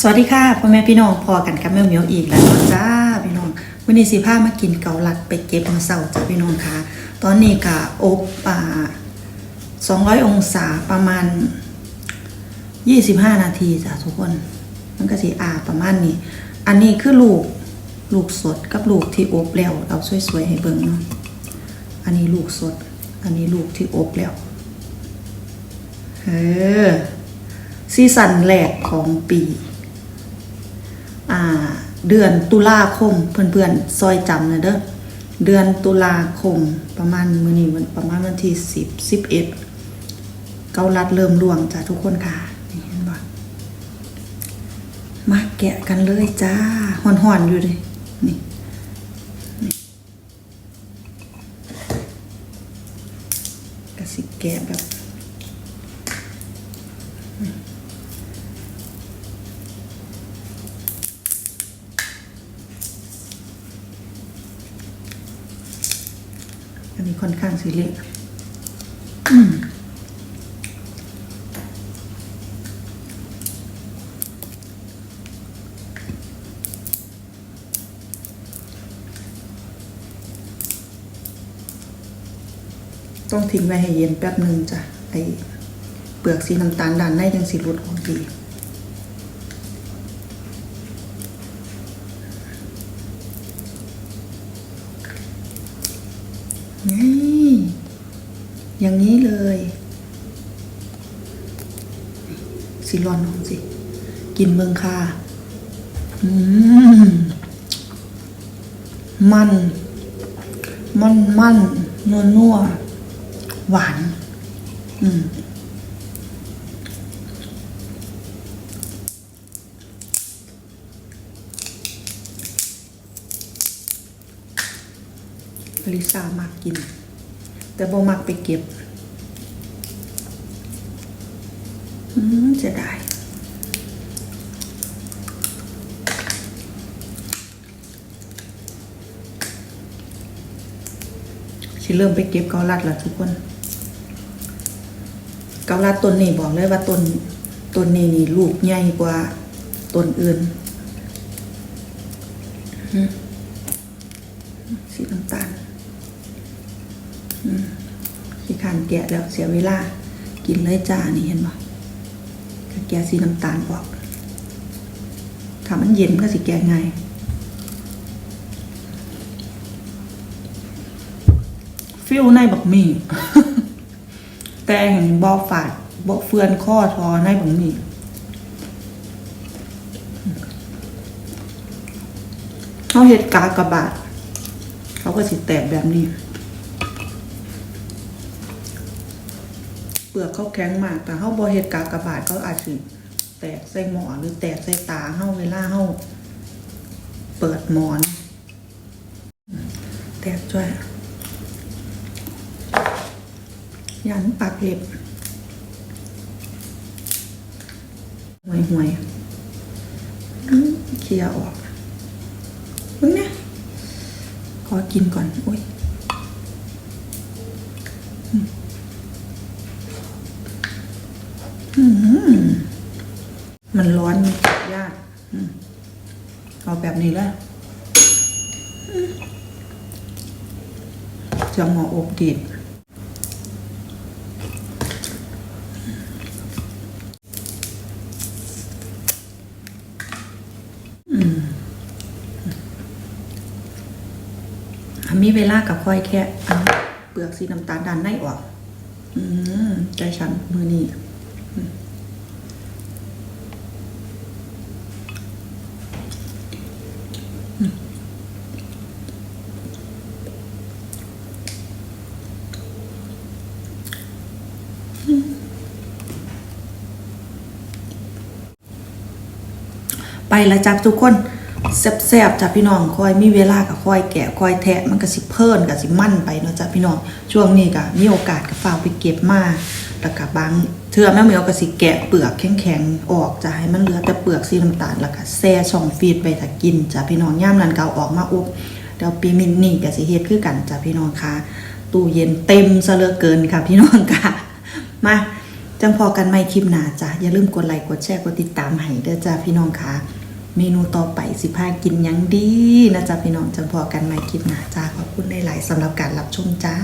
สวัสดีค่ะพ่อแม่พี่น้องพอกันกับแม่เหมียวอีกแล้วจ้าพี่น้องวันนี้สิพามากินเกาลัดไปเก็บมาเสาจ้าพี่น้องค่ะ ตอนนี้กะอบอ่า200อยองศาประมาณ25นาทีจ้ะทุกคน มันก็สิอาประมาณนี้ อันนี้คือลูกลูกสดกับลูกที่อบแล้วเอาสวยๆให้เบิ่งเนาะอันนี้ลูกสด อันนี้ลูกที่อบแล้วเออซีซั่นแรกของปี เดือนตุลาคมเพื่อนๆซอยจำนะเด้อเดือนตุลาคมประมาณมือนี้วันประมาณวันที่สิบสิบเอ็ดเกาลัดเริ่มล่วงจ้ะทุกคนค่ะนี่เห็นบ่มาแกะกันเลยจ้าห่อนๆอยู่เลยนี่นี่กระสิแกะแบบ อันนี้ค่อนข้างสีเล็กอืมต้องทิ้งไว้ให้เย็นแป๊บหนึ่งจ้ะไอเปลือกสีน้ำตาลด้านในยังสีรุดออกดี นี่อย่างนี้เลยสิร้อนของสิ กินเมืองค่ะอืมมัน มันมันนัวนัวหวาน อืม ลิซ่ามากกิน แต่บ่มักไปเก็บอืมจะได้สิเริ่มไปเก็บเกาลัดแล้วทุกคน เกาลัดต้นนี้บอกเลยว่าต้นต้นนี้นี่ลูกใหญ่กว่าต้นอื่นสีน้ำตาล ขี้ขานแกะแล้วเสียเวลา กินเลยจ้านี่เห็นปะแกะสีน้ำตาลออกถ้ามันเย็นก็สิแกะง่ายฟิลในบักมี่ แต่เห็นบอฝาดบอเฟือนข้อทอในบักมี่เขาเห็ดกากระบาด เขาก็สิแตกแบบนี้ เป ลือกเขาแข็งมากแต่เขาบอเห็ดกากระบาดเขาอาจสิแตกใส่หมอหรือแตกใส่ตาเขาเวลาเขาเปิดหมอน แตกจ้วยยันปากเล็บห่วยห่วยเคลียร์ออกมึงเนี่ยขอกินก่อนอุ้ย มันร้อนมันจับยากอเอาแบบนี้แล้วจะหมออบดีดอืมอะมีเวลากับค่อยแค่เอาเปลือกสีน้ำตาลด้านในออก อืมใจฉันมือนี้ ไปละจักทุกคนแซ่บๆจ้ะพี่น้องคอยมีเวลากับคอยแกะคอยแทะมันก็สิเพิ่นกับสิมั่นไปเนาะจ้ะพี่น้องช่วงนี้ก็มีโอกาสก็ฝากไปเก็บมาแล้วก็บางเทื่อแม่เหมียวก็สิแกะเปลือกแข็งๆออกจะให้มันเหลือแต่เปลือกสีน้ำตาลแล้วก็แช่ช่องฟีดไปถ้ากินจ้ะพี่น้องย่ามนั้นก็เอาออกมาอบเดี๋ยวปีมินนี่ก็สิเฮ็ดคือกันจ้ะพี่น้องค่ะตู้เย็นเต็มซะเหลือเกินค่ะพี่น้องค่ะมา จังพอกันไม่คลิปหนาจ้ะอย่าลืมกดไลค์กดแชร์กดติดตามให้เด้อจ้าพี่น้องค่ะเมนูต่อไปสิพากินยังดีนะจ๊ะพี่น้องจังพอกันไม่คลิปหนาจ้าขอบคุณหลายๆสำหรับการรับชมจ้า